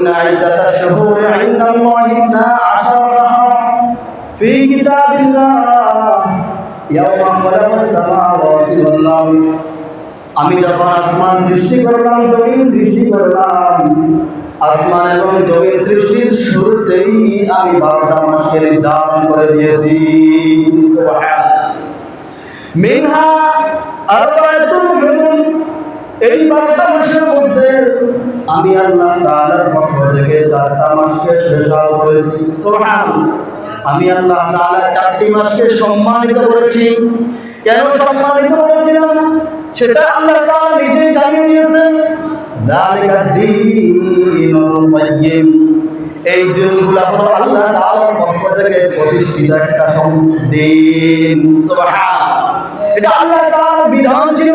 إن عدة الشهور عند الله اثنا عشر شهرا في كتاب الله يوم خلق السماوات والأرض আমি যখন আসমান সৃষ্টি করলাম জমিন সৃষ্টি করলাম আসমান এবং জমিন সৃষ্টির শুরুতেই আমি বারোটা মাসকে নির্ধারণ করে দিয়েছি মিনহা আরবায়াতুন হুরুম এই বারোটা মাসের মধ্যে আমি আল্লাহ তাআলার পক্ষ থেকে চারটা মাসকে স্পেশাল করেছি সুবহান। আমি আল্লাহ তাআলা চারটি মাসকে সম্মানিত করেছি। কেন সম্মানিত করেছিলাম? সেটা আল্লাহ তাআলা নিজেই জানিয়ে দিয়েছেন। যালিকা দীনুল কাইয়্যিম। এই দিনগুলো হলো আল্লাহ তাআলার পক্ষ থেকে প্রতিষ্ঠিত একটা দিন। সুবহান। এটা আল্লাহ তাআলার বিধান ছিল।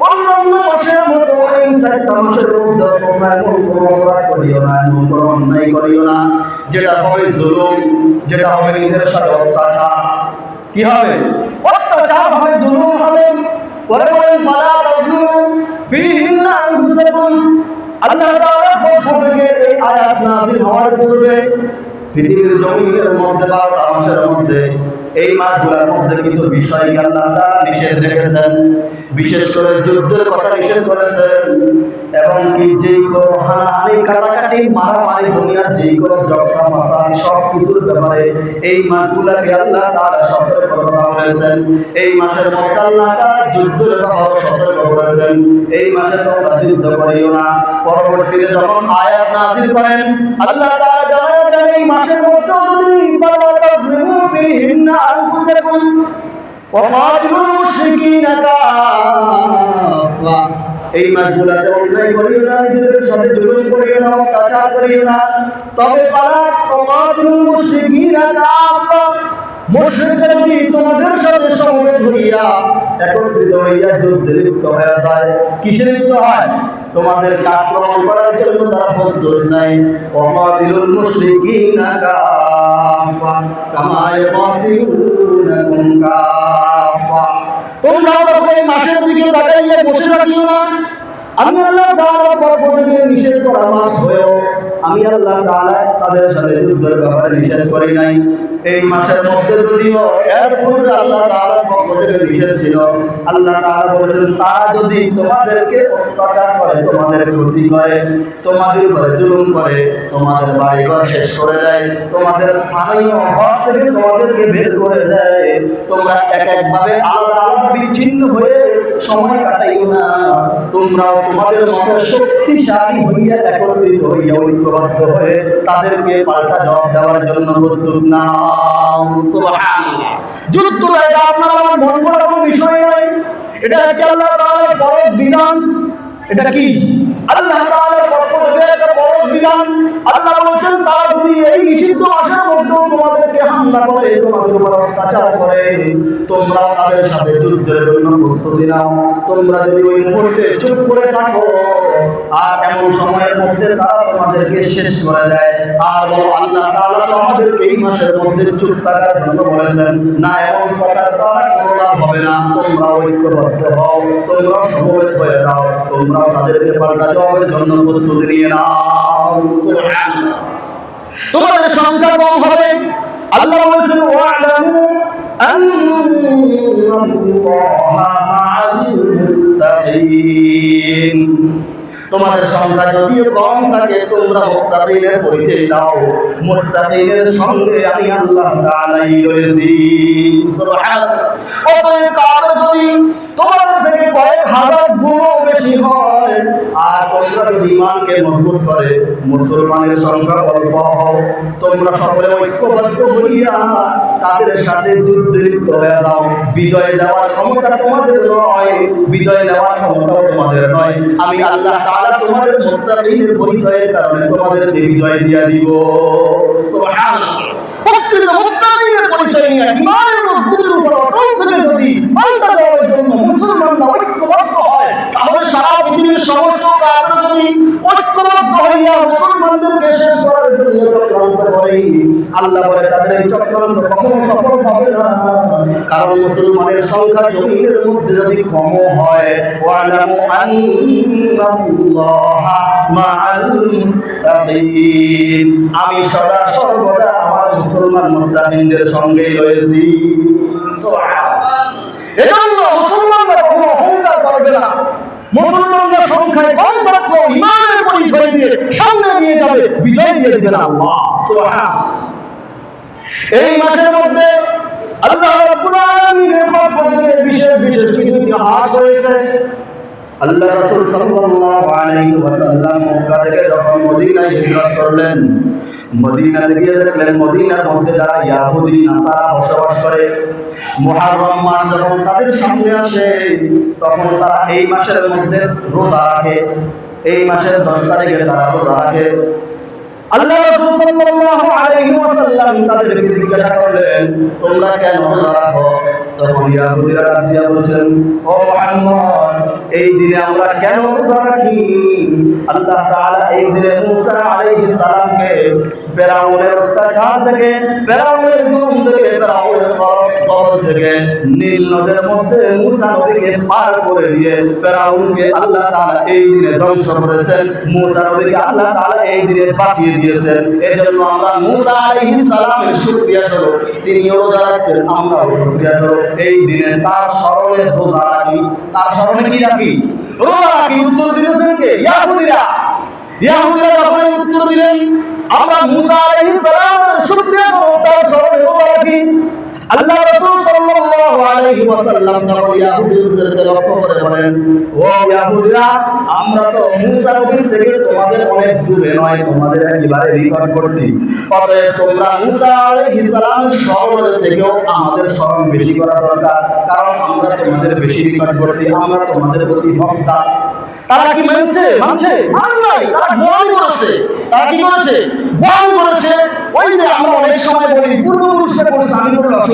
অন্যান্য মাসের করিও না এমন কোনো অন্যায় না। যেটা হবে জুলুম, যেটা হবে নিজের সাথে অত্যাচার। কি হবে? অত্যাচার হবে, জুলুম হবে। পরে বলেন পালা তাজলিমু ফীহিন্না আনফুসাকুম। এই আয়াত নাযিল হওয়ার পূর্বে পৃথিবীর জমিনের মধ্যে বারোটা মাসের মধ্যে এই মাসগুলোর মধ্যে কিছু বিষয়কে আল্লাহ তাআলা নিষেধ রেখেছেন? বিশেষ করে যুদ্ধের কথা নিষেধ করেছেন এবং কি যেই কোনো হানাহানি কাটাকাটি মারামারি দুনিয়ার যেই কোনো জটকা মাসাল সব কিছুর ব্যাপারে এই মাসগুলাকে আল্লাহ তাআলা সতর্ক করা হয়েছেন। এই মাসের মধ্যে আল্লাহ তাআলা যুদ্ধের ব্যাপারে সতর্ক করেছেন। এই মাসে তোমরা যুদ্ধ করিও না। পরবর্তীতে যখন আয়াত নাযিল করেন, আল্লাহ তাআলা এই মাসের মধ্যে যদি পালা তাজরিমু বিহিন্না এই মাসগুলোতে অন্যায় করিও না, নিজেদের সাথে জুলুম করিও না, অত্যাচার করিও না। তবে পালা তোমাদের মুশরিকিনা কাফা। মুশরিকরা যদি তোমাদের সাথে সমবেত হইয়া একত্রিত হইয়া যুদ্ধে লিপ্ত হয়ে যায়। কিসে লিপ্ত হয়? তোমাদের আক্রমণ করার জন্য তারা প্রস্তুত নাই। কমাতুল মুশরিকিনা কাফা কামা ইয়াকাতিলুনাকুম কাফা। তোমরা এই মাসের দিকে তাকাইয়ে বসে রাখিও না। আমি আল্লাহ তাআলা থেকে নিষেধ করা মাস হয়েও আমি আল্লাহ তাআলা তাদের সাথে যুদ্ধের ব্যাপারে নিষেধ করি নাই। এই মাসের মধ্যে যদিও এর পূর্বে আল্লাহ তাআলার পক্ষ নিষেধ ছিল, আল্লাহ তাআলা বলেছেন তারা যদি তোমাদেরকে অত্যাচার করে, তোমাদের ক্ষতি করে, তোমাদের উপরে জুলুম করে, তোমাদের বাড়িঘর শেষ করে দেয়, তোমাদের স্থানীয় ঘর থেকে তোমাদেরকে বের করে দেয়, তোমরা এক একভাবে আলাদা আলাদা বিচ্ছিন্ন হয়ে সময় কাটাইও না। তোমরাও তোমাদের মতো শক্তিশালী হইয়া একত্রিত হইয়া ঐক্যবদ্ধ হয়ে তাদেরকে পাল্টা জবাব দেওয়ার জন্য প্রস্তুত না। যুদ্ধ আপনার, আমার মন বিষয় নয়। এটা একটা আল্লাহ বড় বিধান। এটা কি? আল্লাহ তাআলার পক্ষ থেকে একটা বড় বিধান আল্লাহ তারা যদি এই নিষিদ্ধ তোমাদেরকে হামলা করে তোমাদের উপর অত্যাচার করে, তোমরা তাদের সাথে যুদ্ধের জন্য প্রস্তুতি নাও। তোমরা যদি ওই মুহূর্তে চুপ করে থাকো, আর এমন সময়ের মধ্যে তারা তোমাদেরকে শেষ করে দেয়। আর বলো, আল্লাহ তাআলা তো এই মাসের মধ্যে চুপ থাকার জন্য বলেছেন, না, এমন কথার দ্বারা কোনো লাভ হবে না। তোমরা ঐক্যবদ্ধ হও, তোমরা সমবেত হয়ে যাও, তোমরা তাদেরকে পাল্টা জবাবের জন্য প্রস্তুতি নিয়ে নাও। তোমাদের সংখ্যা কম হবে। আল্লাহ বলেছেন, ওয়ালামু আন্নাল্লাহা মা'আল মুত্তাকিন। তোমাদের সংখ্যা যদিও কম থাকে, তোমরা মুত্তাকিনের পরিচয় দাও। মুত্তাকিনের সঙ্গে আমি আল্লাহ তাআলাই রয়েছি। অতএব কারও যদি তোমাদের থেকে কয়েক হাজার গুণও বেশি হয়, আর তোমরা যদি ইমানকে মজবুত করে, মুসলমানের সংখ্যা অল্প হও, তোমরা সকলে ঐক্যবদ্ধ হইয়া তাদের সাথে যুদ্ধে লিপ্ত হয়ে যাও। বিজয় দেওয়ার ক্ষমতা তোমাদের নয়, বিজয় দেওয়ার ক্ষমতাও তোমাদের নয়। আমি আল্লাহ তাআলা তোমাদের মুত্তাকিনের পরিচয়ের কারণে তোমাদের যে বিজয় দিয়া দিব। সুবহানাল্লাহ। পরিচয় নিয়ে ইমানের মজবুতের উপর অটল থেকে যদি দেওয়ার জন্য মুসলমানরা ঐক্যবদ্ধ হয় তাহলে সারা পৃথিবীর সমস্ত কারণ যদি ঐক্যবদ্ধ হইয়া আল্লাহ বলে, তাদের এই চক্রান্ত কখনো সফল হবে না। কারণ মুসলমানের সংখ্যা মধ্যে যদি কম হয়, ওয়ালামু আমি সদা সর্বদা আমার মুসলমান মুত্তাকিনদের সঙ্গেই রয়েছি। সুবহানাল্লাহ। এজন্য মুসলমানরা অহংকার করবে না। মুসলমানরা সংখ্যায় কম থাকলেও ইমানের পরিচয় দিয়ে সামনে নিয়ে যাবে, বিজয় দিয়ে দেবেন আল্লাহ। এই মাসের মধ্যে আল্লাহ রাব্বুল আলামিনের পক্ষ থেকে বিশেষ বিশেষ কিছু ইতিহাস রয়েছে। আল্লাহ রাসূল সাল্লাল্লাহু আলাইহি ওয়াসাল্লাম মক্কা থেকে যখন মদিনায় হিজরত করলেন, মদিনাতে গিয়ে দেখলেন মদিনার মধ্যে যারা ইয়াহুদি, নাসারা বসবাস করে, মুহররম মাস যখন তাদের সামনে আসে, তখন তারা এই মাসের মধ্যে রোজা রাখে। এই মাসের দশ তারিখে তারা রোজা রাখে আল্লাহ রাসূল সাল্লাল্লাহু আলাইহি ওয়াসাল্লাম তাদেরকে জিজ্ঞাসা করলেন, তোমরা কেন রোজা রাখো? তখন ইয়াহুদীরা ডাক বলছেন, ও মুহাম্মদ, এই দিনে আমরা কেন রোজা রাখি? আল্লাহ তাআলা এই দিনে মুসা আলাইহিস সালামকে ফেরাউনের অত্যাচার থেকে, ফেরাউনের জুলুম থেকে, ফেরাউনের থেকে নীল নদের মধ্যে মুসা নবীকে পার করে দিয়ে ফেরাউনকে আল্লাহ তাআলা এই দিনে ধ্বংস করেছেন। মুসা নবীকে আল্লাহ তাআলা এই দিনে বাঁচিয়ে দিয়েছেন। এজন্য আমরা মুসা আলাইহিস সালামের শুকরিয়া স্বরূপ, তিনি রোজা রাখতেন, আমরাও শুকরিয়া স্বরূপ। এই দিনে তার স্মরণে রোজা রাখি। তার স্মরণে কি রাখি? রোজা রাখি, উত্তর দিয়েছেন কে? ইয়াহুদিরা। ইয়াহুদিরা যখন উত্তর দিলেন আমরা মুসা আলাইহিস সালামের রাখি আল্লাহ রাসূল সাল্লাল্লাহু আলাইহি ওয়াসাল্লাম ইয়াহুদীদেরকে লক্ষ্য করে বলেন, ও ইয়াহুদীরা, আমরা তো নবীর থেকে তোমাদের অনেক দূরে নয়, তোমাদের অতএব তোমরা আলাইহিস থেকেও আমাদের স্মরণ বেশি করা দরকার, কারণ আমরা তোমাদের বেশি আমরা তোমাদের প্রতি তারা কি মানছে? মানছে? মান নাই। তারা তারা কি করেছে? করেছে। ওই যে আমরা অনেক সময় বলি আমি কোনো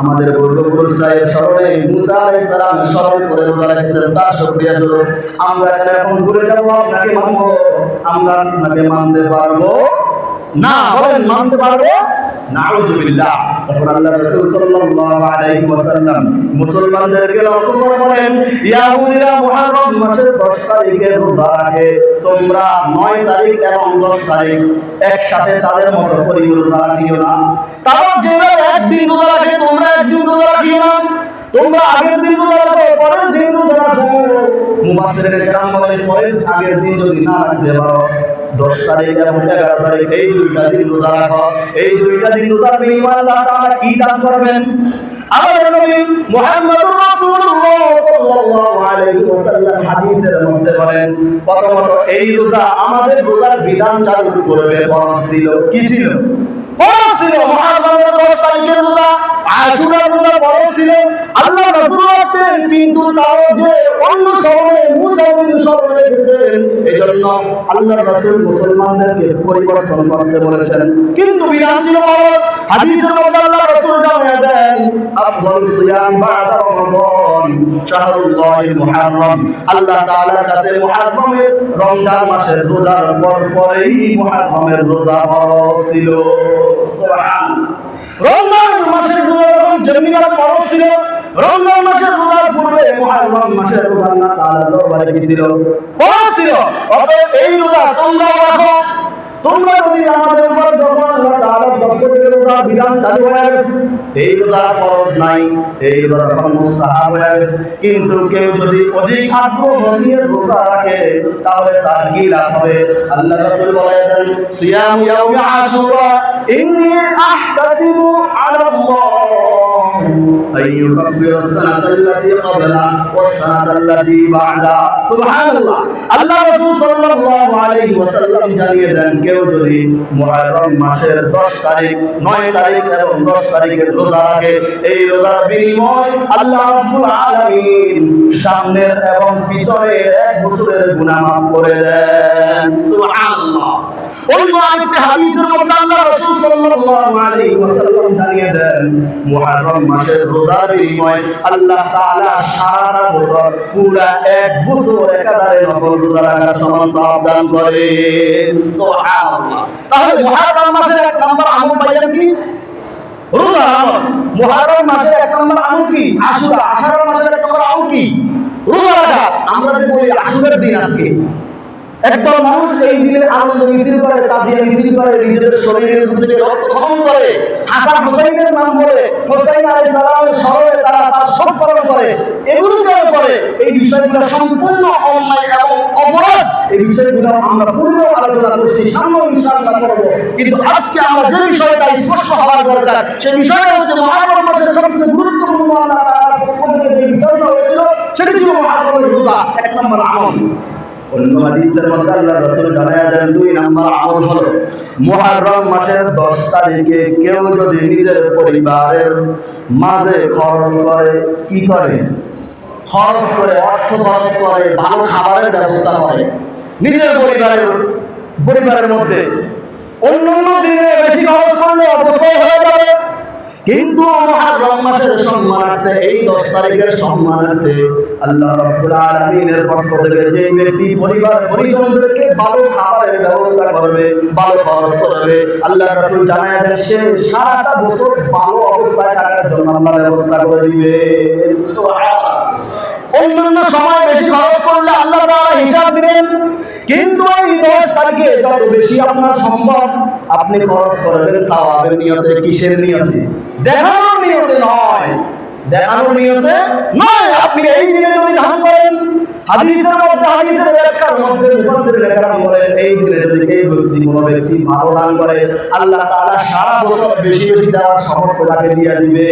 আমাদের পূর্বপুরুষরা এর স্মরণে মুসা আলাইহিস সালাম স্মরণ করে রোজা রেখেছেন, তার শুকরিয়া স্বরূপ আমরা এখন ঘুরে যাব, আপনাকে মানবো, আমরা আপনাকে মানতে পারব। না বলেন, মানতে পারব? নাউজুবিল্লাহ তখন আল্লাহ রাসূল সাল্লাল্লাহু আলাইহি ওয়াসাল্লাম মুসলমানদেরকে লক্ষ্য করে বলেন, ইয়াহুদিরা মুহররম মাসের 10 তারিখে রোজা রাখে। তোমরা 9 তারিখ এবং 10 তারিখ একসাথে তাদের মতো করে রোজা একদিন তোমরা একদিন তোমরা আগের দিন রোজা দিন রোজা রাখো। মুফাসসিরের কেরাম দশ তারিখ এবং এগারো তারিখ, এই দুইটা দিন রোজা রাখো। এই দুইটা দিন রোজার বিনিময়ে আল্লাহ কি দান করবেন? আমাদের নবী মুহাম্মদুর রাসূলুল্লাহ সাল্লাল্লাহু আলাইহি ওয়াসাল্লাম হাদিসের মধ্যে বলেন, প্রথমত এই রোজা আমাদের রোজার বিধান চালু করবে ফরজ ছিল, কি ছিল? ফরজ ছিল মুহাররমের ছিল আল্লাহ কিন্তু তাও যে অন্য এজন্য আল্লাহ মুসলমানদেরকে পরিবর্তন করতে বলেছেন। কিন্তু রমজান মাসের রোজার পর পরেই রোজা ফরজ ছিল। রমজান মাসের রোজা যখন জমিনার ফরজ ছিল, রমজান মাসের রোজার পূর্বে মুহাররম মাসের রোজা আল্লাহ তাআলা দরবারে কি ছিল ছিল। অতএব এই রোজা তোমরাও রাখো। তোমরা যদি আমাদের উপর বিধান চালু হয়ে গেছে, এই রোজা নাই, এই রোজা গেছে। কিন্তু কেউ যদি অধিক রাখে, তাহলে তার কি লাভ হবে? আল্লাহ রাসূল বলেছেন, সিয়াম আল্লাহ أن يكفر السنة التي قبلها والسنة التي بعدها سبحان الله আল্লাহ রাসূল সাল্লাল্লাহু আলাইহি ওয়াসাল্লাম জানিয়ে দেন কেউ যদি মুহররম মাসের 10 তারিখ 9 তারিখ এবং 10 তারিখের রোজা রাখে এই রোজার বিনিময় আল্লাহ রাব্বুল আলামিন সামনের এবং পিছনের এক বছরের গুনাহ মাফ করে দেন সুবহানাল্লাহ অন্য আরেকটি হাদিসের মধ্যে আল্লাহ রাসূল সাল্লাল্লাহু আলাইহি ওয়াসাল্লাম জানিয়ে দেন মুহররম মাসের রোজার বিনিময় আল্লাহ তাআলা সারা বছর পুরা এক বছর একাধারে নফল রোজা রাখার সমান সওয়াব দান করেন। সুবহানাল্লাহ। তাহলে মুহররম মাসের এক নাম্বার আমল পাইলেন কি? রোজা মুহররম মাসের এক নাম্বার আমল কি? আশুরা। আশুরা মাসের এক নাম্বার আমল কি? রোজা রাখা। আমরা যে বলি আশুরার দিন আজকে। একদল মানুষ এই দিনে আনন্দ মিছিল করে, তাজিয়া মিছিল করে, নিজেদের শরীরের থেকে রক্ত খনন করে, হাসান হুসাইনের নাম বলে হোসাইন আলাইহিস সালামের স্মরণে তারা তার শোক পালন করে। এগুলো কেন করে? এই বিষয়গুলো সম্পূর্ণ অন্যায় এবং অপরাধ। এই বিষয়গুলো আমরা পূর্ণ আলোচনা করছি সামনে ইনশাআল্লাহ করব। কিন্তু আজকে আমরা যে বিষয়টা স্পষ্ট হওয়ার দরকার, সেই বিষয়টা হচ্ছে মহারম মাসের সবচেয়ে গুরুত্বপূর্ণ আল্লাহ পক্ষ থেকে বিধান হয়েছিল, সেটি ছিল মহারমের রোজা। এক নম্বর আমল। অন্য হাদিসের মধ্যে আল্লাহ রাসূল জানায়া দেন, দুই নাম্বার আমল হলো, মুহররম মাসের 10 তারিখে কেউ যদি নিজের পরিবারের মাঝে খরচ করে, কি করে? খরচ করে, অর্থ খরচ করে, ভালো খাবারের ব্যবস্থা করে। নিজের পরিবারের পরিবারের মধ্যে অন্য অন্য দিনে বেশি খরচ করলে অপচয় হয়ে যাবে। মুহররম মাসের সম্মানার্থে এই 10 তারিখের সম্মানার্থে আল্লাহ রব্বুল আলামিনের পক্ষ থেকে যে ব্যক্তি, পরিবার, পরিজনদেরকে ভালো খাবারের ব্যবস্থা করবে, ভালো খরচ করবে আল্লাহ রাসূল জানায় সে সারাটা বছর ভালো অবস্থায় থাকার জন্য আল্লাহ ব্যবস্থা করে দিবে। সুবহানাল্লাহ। অন্যান্য সময় বেশি খরচ করলে আল্লাহ তারা হিসাব দিবেন। কিন্তু এই দশ তারিখে যত বেশি আপনার সম্ভব আপনি খরচ করবেন সাওয়াবের নিয়তে, কিসের নিয়তে? দেখানোর দেখানোর নিয়তে নয়। আপনি এই দিনে যদি ধান করেন, হাদিসের মধ্যে, হাদিসের ব্যাখ্যার মধ্যে এই দিনে যদি এই ব্যক্তি কোনো ব্যক্তি ভালো দান করে, আল্লাহ তাআলা সারা বছর বেশি বেশি দেওয়ার সামর্থ্য তাকে দিয়ে দিবে।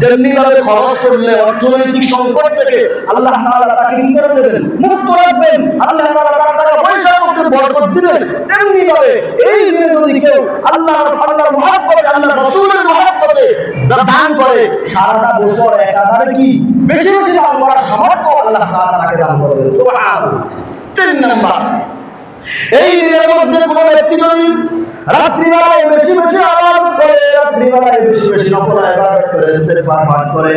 যেমনি ভাবে খরচ করলে অর্থনৈতিক সংকট থেকে আল্লাহ তাআলা তাকে কি করে দেবেন? মুক্ত রাখবেন। আল্লাহ তাআলা তার পয়সার মধ্যে বরকত দিবেন। তেমনি ভাবে এই দিনে যদি কেউ আল্লাহ দান করে, সারাটা বছর একাধারে কি বেশি বেশি দান করার সামর্থ্য আল্লাহ তাকে দান করবেন সুবহানাল্লাহ। তিন নাম্বার, এই দিনের মধ্যে কোনো ব্যক্তি যদি রাত্রিবেলায় বেশি বেশি আবাদ করে, রাত্রিবেলায় বেশি বেশি নফল ইবাদত করে, ইস্তেগফার পাঠ করে,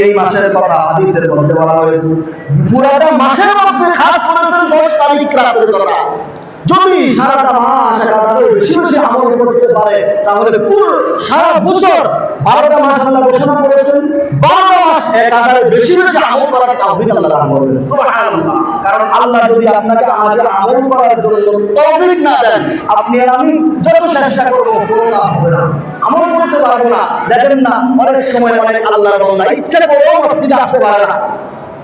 এই মাসের কথা হাদিসের মধ্যে বলা হয়েছে। পুরাটা মাসের মধ্যে খাস করেছেন 10 তারিখ রাতের কথা। যদি সারাটা মাস একাধারে করতে পারে, তাহলে পুরো সারা বছর বারোটা মাস আল্লাহ ঘোষণা করেছেন। বারোটা মাস একাধারে বেশি বেশি আমল করার তৌফিক আল্লাহ দান কারণ আল্লাহ যদি আপনাকে আমাকে আমল করার জন্য তৌফিক না দেন, আপনি আর আমি যত চেষ্টা করব, কোনো লাভ হবে না। আমল করতে পারব না, দেখেন না, অনেক সময় অনেক আল্লাহর ইচ্ছা মসজিদে আসতে পারে না।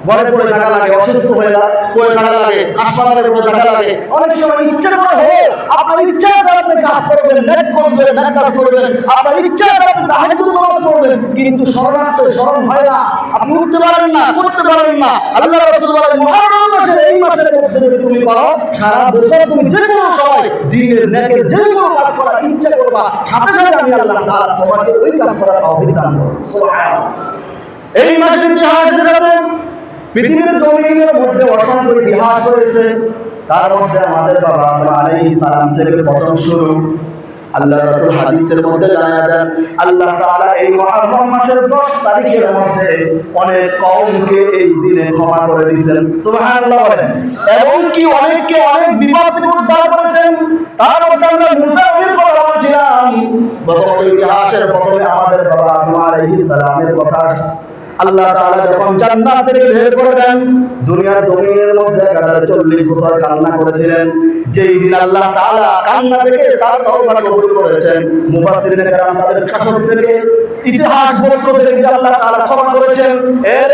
ঘরে পড়ে থাকা লাগে অসুস্থ হয়ে যায় পড়ে থাকা লাগে হাসপাতালে পড়ে থাকা লাগে। অনেক সময় ইচ্ছা করে হোক আপনার ইচ্ছা আছে আপনি কাজ করবেন নেক করবেন নেক কাজ করবেন আপনার ইচ্ছা আছে আপনি তাহাজ্জুদ নামাজ পড়বেন কিন্তু শরণার্থ শরণ হয় না। আপনি উঠতে পারেন না করতে পারেন না। আল্লাহ রাসূল বলেন মুহররম মাসে এই মাসের মধ্যে যদি তুমি করো সারা বছর তুমি যে কোনো সময় দিনের নেকের যে কোনো কাজ করার ইচ্ছা করবা সাথে সাথে আমি আল্লাহ তাআলা তোমাকে ওই কাজ করার তৌফিক দান করব সুবহানাল্লাহ। এই মাসের ইতিহাসের কারণে পৃথিবীর জমিনের মধ্যে অসংখ্য ইতিহাস রয়েছে। তার মধ্যে আমাদের বাবা আদম আলাইহিস সালাম থেকে প্রথম শুরু। আল্লাহ রাসূল হাদিসের মধ্যে জানা দেন আল্লাহ তাআলা এই মুহররম মাসের 10 তারিখের মধ্যে অনেক কওমকে এই দিনে ক্ষমা করে দিয়েছেন। সুবহানাল্লাহ বলেন। এবং কি অনেককে অনেক বিপদ থেকে উদ্ধার করেছেন, তার মধ্যে আমরা মুসা নবীর কথা বলছিলাম। গত ইতিহাসের প্রথমে আমাদের বাবা আদম আলাইহিস সালামের কথা। আল্লাহ তাআলা যখন জান্নাত থেকে বের করে দুনিয়ার জমিনের মধ্যে একাধারে চল্লিশ বছর কান্না করেছিলেন। যেই দিন আল্লাহ তাআলা কান্না থেকে তার তওবা কবুল করেছেন, মুফাসসিরিন কেরাম তাদের শাসক থেকে ইতিহাস পত্র থেকে আল্লাহ তাআলা ক্ষমা করেছেন। এর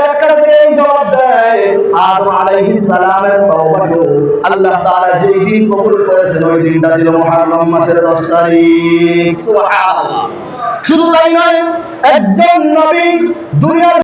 এই জবাব দেয়, আদম আলাইহিস সালামের তওবাকে আল্লাহ তাআলা যেই দিন কবুল করেছেন, ওই দিনটা ছিল মুহররম মাসের 10 তারিখ। সুবহানাল্লাহ। শুধু তাই নয়, একজন নবী দুনিয়ার